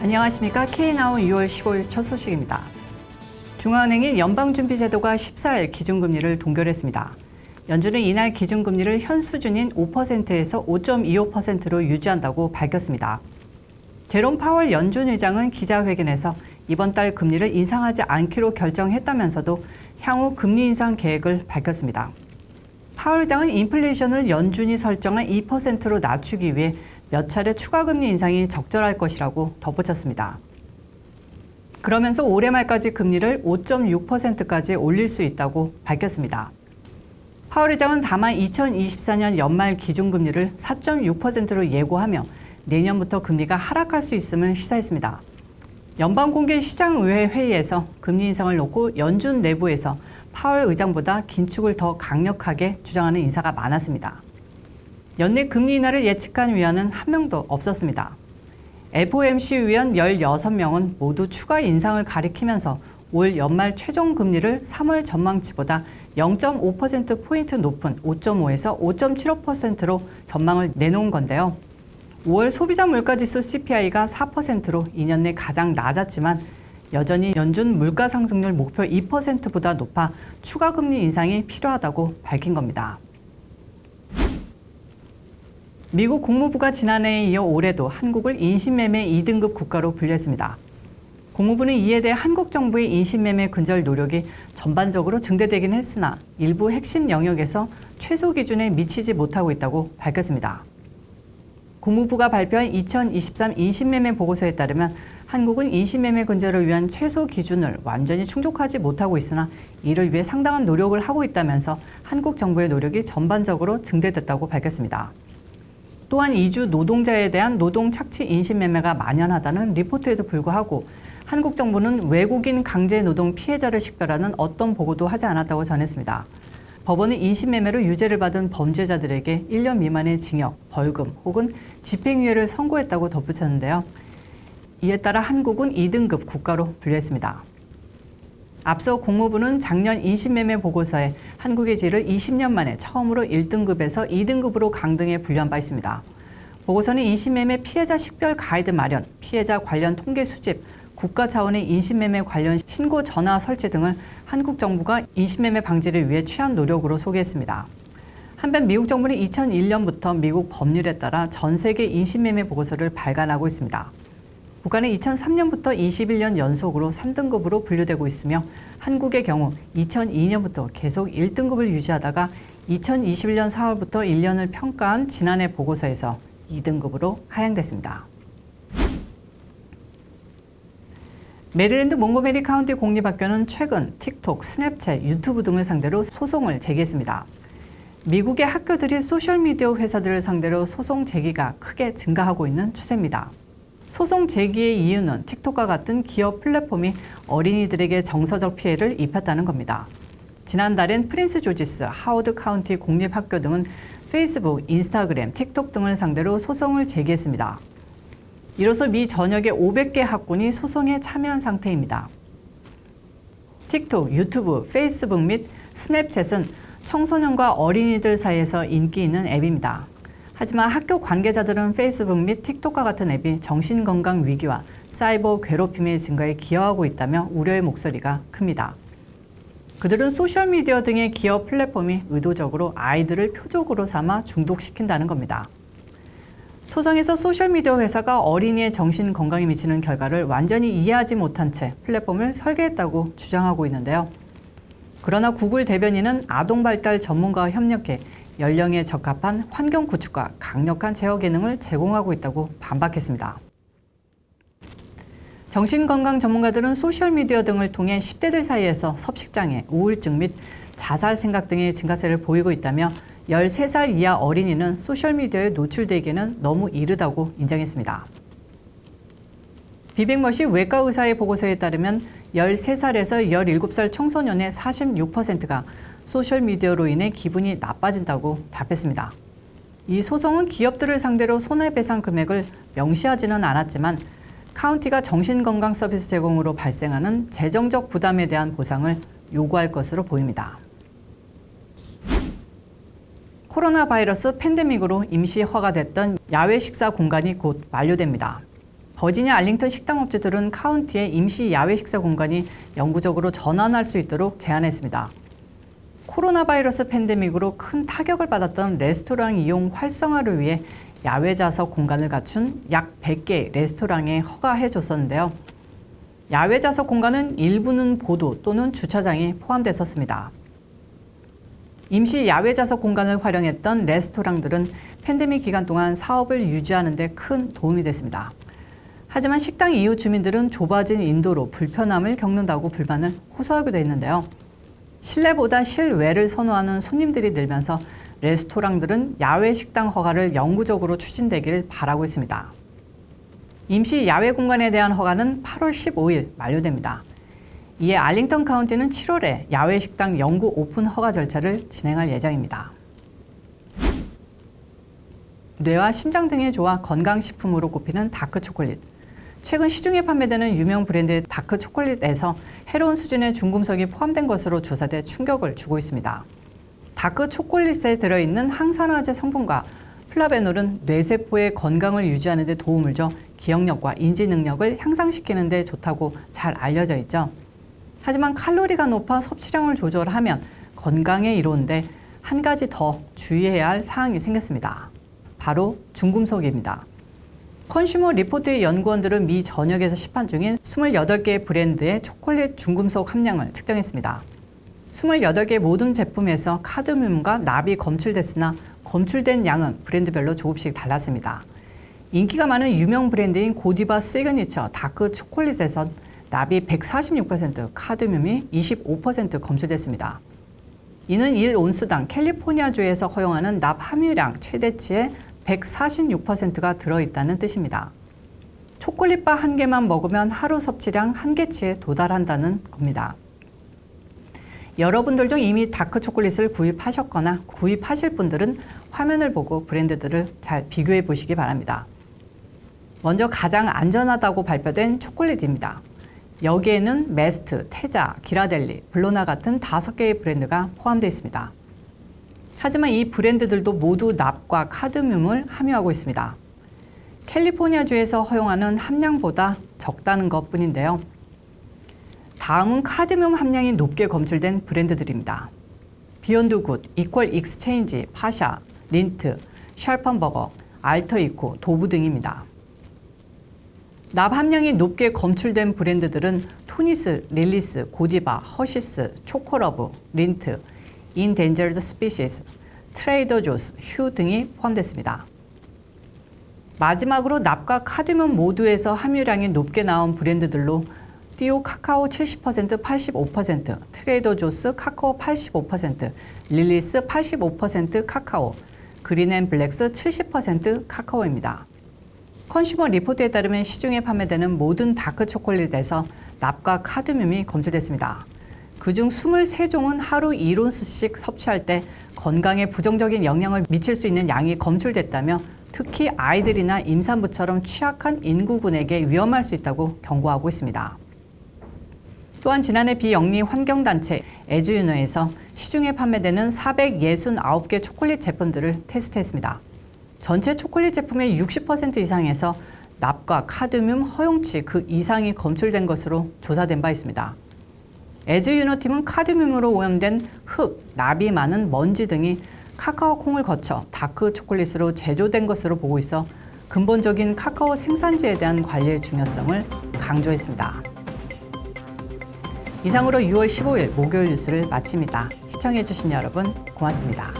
안녕하십니까. K나우 6월 15일 첫 소식입니다. 중앙은행인 연방준비제도가 14일 기준금리를 동결했습니다. 연준은 이날 기준금리를 현 수준인 5%에서 5.25%로 유지한다고 밝혔습니다. 제롬 파월 연준 의장은 기자회견에서 이번 달 금리를 인상하지 않기로 결정했다면서도 향후 금리 인상 계획을 밝혔습니다. 파월 의장은 인플레이션을 연준이 설정한 2%로 낮추기 위해 몇 차례 추가 금리 인상이 적절할 것이라고 덧붙였습니다. 그러면서 올해 말까지 금리를 5.6%까지 올릴 수 있다고 밝혔습니다. 파월 의장은 다만 2024년 연말 기준금리를 4.6%로 예고하며 내년부터 금리가 하락할 수 있음을 시사했습니다. 연방공개 시장의회 회의에서 금리 인상을 놓고 연준 내부에서 파월 의장보다 긴축을 더 강력하게 주장하는 인사가 많았습니다. 연내 금리 인하를 예측한 위원은 한 명도 없었습니다. FOMC 위원 16명은 모두 추가 인상을 가리키면서 올 연말 최종 금리를 3월 전망치보다 0.5%포인트 높은 5.5에서 5.75%로 전망을 내놓은 건데요. 5월 소비자 물가지수 CPI가 4%로 2년 내 가장 낮았지만 여전히 연준 물가 상승률 목표 2%보다 높아 추가 금리 인상이 필요하다고 밝힌 겁니다. 미국 국무부가 지난해에 이어 올해도 한국을 인신매매 2등급 국가로 분류했습니다. 국무부는 이에 대해 한국 정부의 인신매매 근절 노력이 전반적으로 증대되긴 했으나 일부 핵심 영역에서 최소 기준에 미치지 못하고 있다고 밝혔습니다. 국무부가 발표한 2023 인신매매 보고서에 따르면 한국은 인신매매 근절을 위한 최소 기준을 완전히 충족하지 못하고 있으나 이를 위해 상당한 노력을 하고 있다면서 한국 정부의 노력이 전반적으로 증대됐다고 밝혔습니다. 또한 이주 노동자에 대한 노동 착취 인신매매가 만연하다는 리포트에도 불구하고 한국 정부는 외국인 강제 노동 피해자를 식별하는 어떤 보고도 하지 않았다고 전했습니다. 법원은 인신매매로 유죄를 받은 범죄자들에게 1년 미만의 징역, 벌금 혹은 집행유예를 선고했다고 덧붙였는데요. 이에 따라 한국은 2등급 국가로 분류했습니다. 앞서 국무부는 작년 인신매매 보고서에 한국의 질을 20년 만에 처음으로 1등급에서 2등급으로 강등해 분류한 바 있습니다. 보고서는 인신매매 피해자 식별 가이드 마련, 피해자 관련 통계 수집, 국가 차원의 인신매매 관련 신고 전화 설치 등을 한국 정부가 인신매매 방지를 위해 취한 노력으로 소개했습니다. 한편 미국 정부는 2001년부터 미국 법률에 따라 전 세계 인신매매 보고서를 발간하고 있습니다. 북한은 2003년부터 21년 연속으로 3등급으로 분류되고 있으며 한국의 경우 2002년부터 계속 1등급을 유지하다가 2021년 4월부터 1년을 평가한 지난해 보고서에서 2등급으로 하향됐습니다. 메릴랜드 몽고메리 카운티 공립학교는 최근 틱톡, 스냅챗, 유튜브 등을 상대로 소송을 제기했습니다. 미국의 학교들이 소셜미디어 회사들을 상대로 소송 제기가 크게 증가하고 있는 추세입니다. 소송 제기의 이유는 틱톡과 같은 기업 플랫폼이 어린이들에게 정서적 피해를 입혔다는 겁니다. 지난달엔 프린스 조지스, 하워드 카운티 공립학교 등은 페이스북, 인스타그램, 틱톡 등을 상대로 소송을 제기했습니다. 이로써 미 전역의 500개 학군이 소송에 참여한 상태입니다. 틱톡, 유튜브, 페이스북 및 스냅챗은 청소년과 어린이들 사이에서 인기 있는 앱입니다. 하지만 학교 관계자들은 페이스북 및 틱톡과 같은 앱이 정신건강 위기와 사이버 괴롭힘의 증가에 기여하고 있다며 우려의 목소리가 큽니다. 그들은 소셜미디어 등의 기업 플랫폼이 의도적으로 아이들을 표적으로 삼아 중독시킨다는 겁니다. 소송에서 소셜미디어 회사가 어린이의 정신 건강에 미치는 결과를 완전히 이해하지 못한 채 플랫폼을 설계했다고 주장하고 있는데요. 그러나 구글 대변인은 아동 발달 전문가와 협력해 연령에 적합한 환경 구축과 강력한 제어 기능을 제공하고 있다고 반박했습니다. 정신건강 전문가들은 소셜미디어 등을 통해 10대들 사이에서 섭식장애, 우울증 및 자살 생각 등의 증가세를 보이고 있다며 13살 이하 어린이는 소셜미디어에 노출되기에는 너무 이르다고 인정했습니다. 비백머시 외과 의사의 보고서에 따르면 13살에서 17살 청소년의 46%가 소셜미디어로 인해 기분이 나빠진다고 답했습니다. 이 소송은 기업들을 상대로 손해배상 금액을 명시하지는 않았지만 카운티가 정신건강 서비스 제공으로 발생하는 재정적 부담에 대한 보상을 요구할 것으로 보입니다. 코로나 바이러스 팬데믹으로 임시 허가됐던 야외 식사 공간이 곧 만료됩니다. 버지니아 알링턴 식당업주들은 카운티의 임시 야외 식사 공간이 영구적으로 전환할 수 있도록 제안했습니다. 코로나 바이러스 팬데믹으로 큰 타격을 받았던 레스토랑 이용 활성화를 위해 야외 좌석 공간을 갖춘 약 100개 레스토랑에 허가해 줬었는데요. 야외 좌석 공간은 일부는 보도 또는 주차장이 포함됐었습니다. 임시 야외 좌석 공간을 활용했던 레스토랑들은 팬데믹 기간 동안 사업을 유지하는 데 큰 도움이 됐습니다. 하지만 식당 이웃 주민들은 좁아진 인도로 불편함을 겪는다고 불만을 호소하기도 했는데요. 실내보다 실외를 선호하는 손님들이 늘면서 레스토랑들은 야외 식당 허가를 영구적으로 추진되기를 바라고 있습니다. 임시 야외 공간에 대한 허가는 8월 15일 만료됩니다. 이에 알링턴 카운티는 7월에 야외 식당 영구 오픈 허가 절차를 진행할 예정입니다. 뇌와 심장 등에 좋아 건강식품으로 꼽히는 다크 초콜릿. 최근 시중에 판매되는 유명 브랜드의 다크 초콜릿에서 해로운 수준의 중금속이 포함된 것으로 조사돼 충격을 주고 있습니다. 다크 초콜릿에 들어있는 항산화제 성분과 플라베놀은 뇌세포의 건강을 유지하는 데 도움을 줘 기억력과 인지 능력을 향상시키는 데 좋다고 잘 알려져 있죠. 하지만 칼로리가 높아 섭취량을 조절하면 건강에 이로운데 한 가지 더 주의해야 할 사항이 생겼습니다. 바로 중금속입니다. 컨슈머 리포트의 연구원들은 미 전역에서 시판 중인 28개 브랜드의 초콜릿 중금속 함량을 측정했습니다. 28개 모든 제품에서 카드뮴과 납이 검출됐으나 검출된 양은 브랜드별로 조금씩 달랐습니다. 인기가 많은 유명 브랜드인 고디바 시그니처 다크 초콜릿에선 납이 146%, 카드뮴이 25% 검출됐습니다. 이는 1온수당 캘리포니아주에서 허용하는 납 함유량 최대치의 146%가 들어있다는 뜻입니다. 초콜릿바 한 개만 먹으면 하루 섭취량 한 개치에 도달한다는 겁니다. 여러분들 중 이미 다크 초콜릿을 구입하셨거나 구입하실 분들은 화면을 보고 브랜드들을 잘 비교해 보시기 바랍니다. 먼저 가장 안전하다고 발표된 초콜릿입니다. 여기에는 메스트, 테자, 기라델리, 블로나 같은 다섯 개의 브랜드가 포함되어 있습니다. 하지만 이 브랜드들도 모두 납과 카드뮴을 함유하고 있습니다. 캘리포니아주에서 허용하는 함량보다 적다는 것 뿐인데요. 다음은 카드뮴 함량이 높게 검출된 브랜드들입니다. 비욘드 굿, 이퀄 익스체인지, 파샤, 린트, 샬펀버거, 알터 이코, 도브 등입니다. 납 함량이 높게 검출된 브랜드들은 토니스, 릴리스, 고디바, 허시스, 초코러브, 린트, 인덴저드 스피시스, 트레이더 조스, 휴 등이 포함됐습니다. 마지막으로 납과 카드뮴 모두에서 함유량이 높게 나온 브랜드들로 띠오 카카오 70% 85%, 트레이더 조스 카카오 85%, 릴리스 85% 카카오, 그린앤 블랙스 70% 카카오입니다. 컨슈머 리포트에 따르면 시중에 판매되는 모든 다크 초콜릿에서 납과 카드뮴이 검출됐습니다. 그중 23종은 하루 1온스씩 섭취할 때 건강에 부정적인 영향을 미칠 수 있는 양이 검출됐다며 특히 아이들이나 임산부처럼 취약한 인구군에게 위험할 수 있다고 경고하고 있습니다. 또한 지난해 비영리 환경단체 에듀유노에서 시중에 판매되는 469개 초콜릿 제품들을 테스트했습니다. 전체 초콜릿 제품의 60% 이상에서 납과 카드뮴 허용치 그 이상이 검출된 것으로 조사된 바 있습니다. 에즈 유노팀은 카드뮴으로 오염된 흙, 납이 많은 먼지 등이 카카오 콩을 거쳐 다크 초콜릿으로 제조된 것으로 보고 있어 근본적인 카카오 생산지에 대한 관리의 중요성을 강조했습니다. 이상으로 6월 15일 목요일 뉴스를 마칩니다. 시청해주신 여러분 고맙습니다.